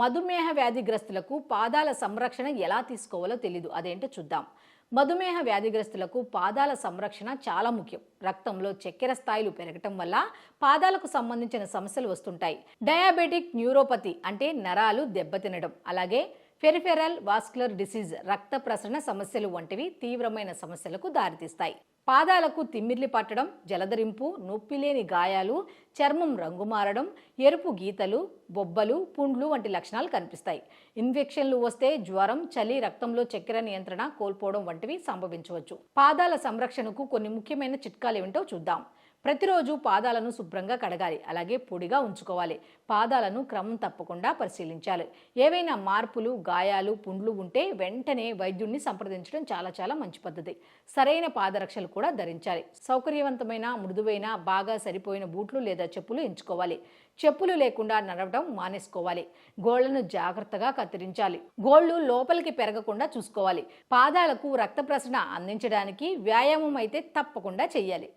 మధుమేహ వ్యాధిగ్రస్తులకు పాదాల సంరక్షణ ఎలా తీసుకోవాలో తెలీదు. అదేంటో చూద్దాం. మధుమేహ వ్యాధిగ్రస్తులకు పాదాల సంరక్షణ చాలా ముఖ్యం. రక్తంలో చక్కెర స్థాయిలు పెరగటం వల్ల పాదాలకు సంబంధించిన సమస్యలు వస్తుంటాయి. డయాబెటిక్ న్యూరోపతి అంటే నరాలు దెబ్బతినడం. అలాగే ఫెరిఫెరల్ వాస్కులర్ డిసీజ్ రక్త ప్రసరణ సమస్యలు వంటివి తీవ్రమైన సమస్యలకు దారితీస్తాయి. పాదాలకు తిమ్మిర్లి పట్టడం జలదరింపు నొప్పి లేని గాయాలు చర్మం రంగు మారడం ఎరుపు గీతలు బొబ్బలు పుండ్లు వంటి లక్షణాలు కనిపిస్తాయి. ఇన్ఫెక్షన్లు వస్తే జ్వరం చలి రక్తంలో చక్కెర నియంత్రణ కోల్పోవడం వంటివి సంభవించవచ్చు. పాదాల సంరక్షణకు కొన్ని ముఖ్యమైన చిట్కాలు ఏమిటో చూద్దాం. ప్రతిరోజు పాదాలను శుభ్రంగా కడగాలి అలాగే పొడిగా ఉంచుకోవాలి. పాదాలను క్రమం తప్పకుండా పరిశీలించాలి. ఏవైనా మార్పులు గాయాలు పుండ్లు ఉంటే వెంటనే వైద్యుడిని సంప్రదించడం చాలా చాలా మంచి పద్ధతి. సరైన పాదరక్షలు కూడా ధరించాలి. సౌకర్యవంతమైన మృదువైన బాగా సరిపోయిన బూట్లు లేదా చెప్పులు ఎంచుకోవాలి. చెప్పులు లేకుండా నడవడం మానేసుకోవాలి. గోళ్ళను జాగ్రత్తగా కత్తిరించాలి. గోళ్ళు లోపలికి పెరగకుండా చూసుకోవాలి. పాదాలకు రక్త ప్రసరణ అందించడానికి వ్యాయామం అయితే తప్పకుండా చేయాలి